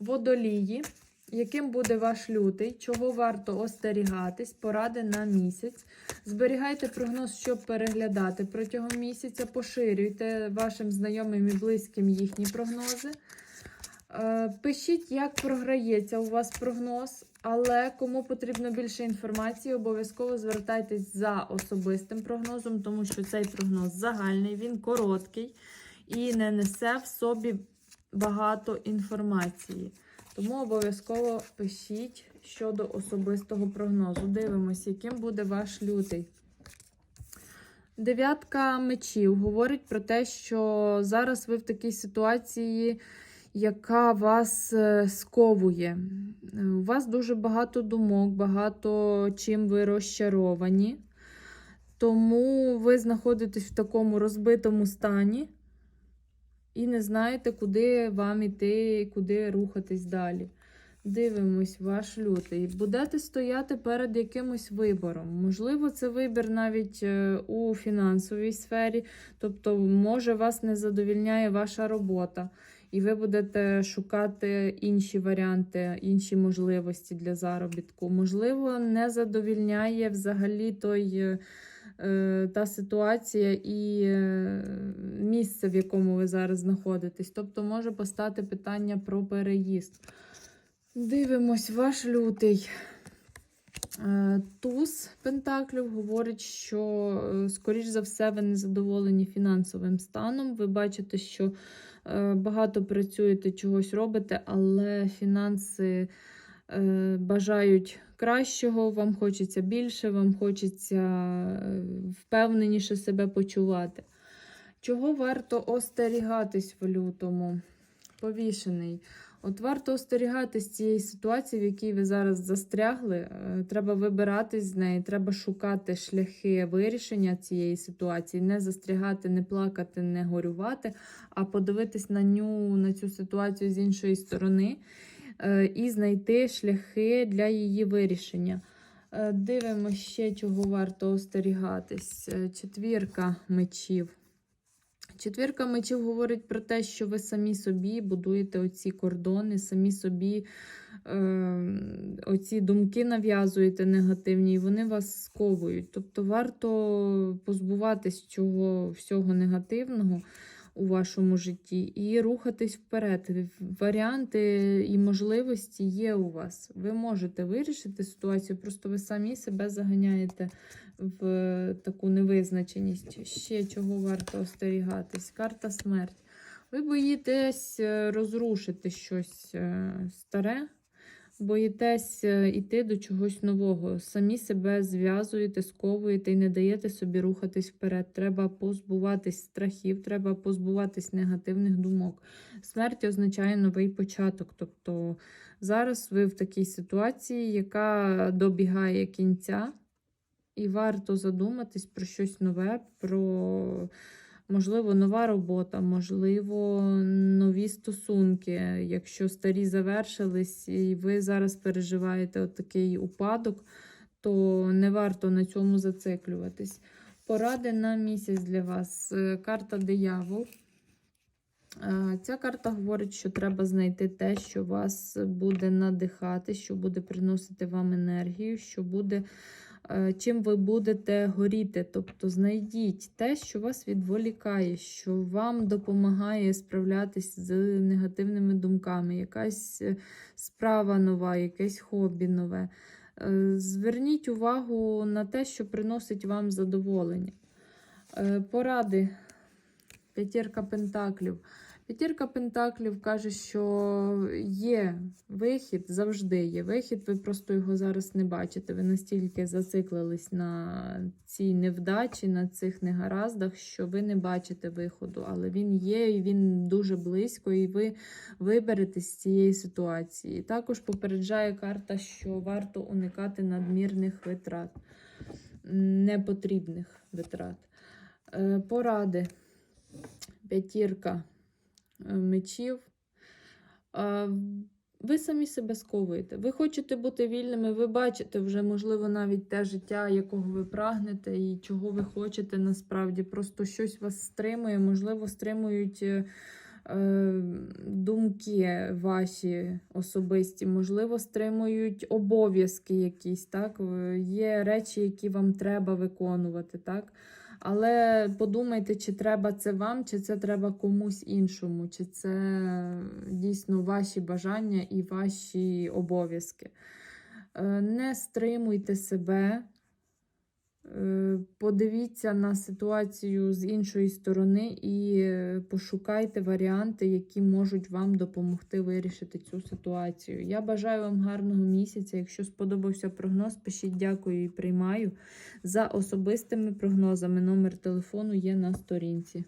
Водолії. Яким буде ваш лютий? Чого варто остерігатись? Поради на місяць. Зберігайте прогноз, щоб переглядати протягом місяця. Поширюйте вашим знайомим і близьким їхні прогнози. Е, Пишіть, як програється у вас прогноз, але кому потрібно більше інформації, обов'язково звертайтесь за особистим прогнозом, тому що цей прогноз загальний, він короткий і не несе в собі багато інформації. Тому обов'язково пишіть щодо особистого прогнозу. Дивимось, яким буде ваш лютий. Дев'ятка мечів говорить про те, що зараз ви в такій ситуації, яка вас е, сковує. Е, У вас дуже багато думок, багато чим ви розчаровані. Тому ви знаходитесь в такому розбитому стані і не знаєте, куди вам іти, куди рухатись далі. Дивимось, ваш лютий. Будете стояти перед якимось вибором. Можливо, це вибір навіть е, у фінансовій сфері, тобто, може, вас не задовільняє ваша робота, і ви будете шукати інші варіанти, інші можливості для заробітку. Можливо, не задовільняє взагалі той. Е, Та ситуація і е, місце, в якому ви зараз знаходитесь. Тобто може постати питання про переїзд. Дивимось, ваш лютий. Е, Туз Пентаклів говорить, що, скоріш за все, ви не задоволені фінансовим станом. Ви бачите, що багато працюєте, чогось робите, але фінанси бажають кращого, вам хочеться більше, вам хочеться е, впевненіше себе почувати. Чого варто остерігатись в лютому? Повішений. От варто остерігатись цієї ситуації, в якій ви зараз застрягли. Е, Треба вибиратись з неї, треба шукати шляхи вирішення цієї ситуації, не застрягати, не плакати, не горювати, а подивитись на ню, на цю ситуацію з іншої сторони е, і знайти шляхи для її вирішення. Е, Дивимося ще, чого варто остерігатись. Е, Четвірка мечів. Четвірка мечів говорить про те, що ви самі собі будуєте оці кордони, самі собі е, оці думки нав'язуєте негативні, і вони вас сковують. Тобто варто позбуватись цього всього негативного у вашому житті і рухатись вперед. Варіанти і можливості є у вас. Ви можете вирішити ситуацію, просто ви самі себе заганяєте в таку невизначеність. Ще чого варто остерігатись. Карта смерть. Ви боїтесь е, розрушити щось е, старе, боїтесь е, йти до чогось нового. Самі себе зв'язуєте, сковуєте і не даєте собі рухатись вперед. Треба позбуватись страхів, треба позбуватись негативних думок. Смерть означає новий початок. Тобто зараз ви в такій ситуації, яка добігає кінця. І варто задуматись про щось нове, про, можливо, нова робота, можливо, нові стосунки. Якщо старі завершились і ви зараз переживаєте такий упадок, то не варто на цьому зациклюватись. Поради на місяць для вас. Е, Карта диявол. Е, Ця карта говорить, що треба знайти те, що вас буде надихати, що буде приносити вам енергію, що буде чим ви будете горіти. Тобто знайдіть те, що вас відволікає, що вам допомагає справлятись з негативними думками, якась е, справа нова, якесь хобі нове. Е, Зверніть увагу на те, що приносить вам задоволення. Е, Поради. П'ятірка пентаклів. П'ятірка Пентаклів каже, що є вихід, завжди є вихід, ви просто його зараз не бачите. Ви настільки зациклились на цій невдачі, на цих негараздах, що ви не бачите виходу, але він є, і він дуже близько, і ви виберетесь з цієї ситуації. Також попереджає карта, що варто уникати надмірних витрат, непотрібних витрат. Е, Поради. П'ятірка мечів. Ви самі себе сковуєте. Ви хочете бути вільними, ви бачите вже, можливо, навіть те життя, якого ви прагнете, і чого ви хочете насправді. Просто щось вас стримує, можливо, стримують е, е, думки ваші особисті, можливо, стримують обов'язки якісь, так? Е, Є речі, які вам треба виконувати, так? Але подумайте, чи треба це вам, чи це треба комусь іншому, чи це дійсно ваші бажання і ваші обов'язки. Е, Не стримуйте себе. Е, Подивіться на ситуацію з іншої сторони і е, пошукайте варіанти, які можуть вам допомогти вирішити цю ситуацію. Я бажаю вам гарного місяця. Якщо сподобався прогноз, пишіть дякую і приймаю. За особистими прогнозами номер телефону є на сторінці.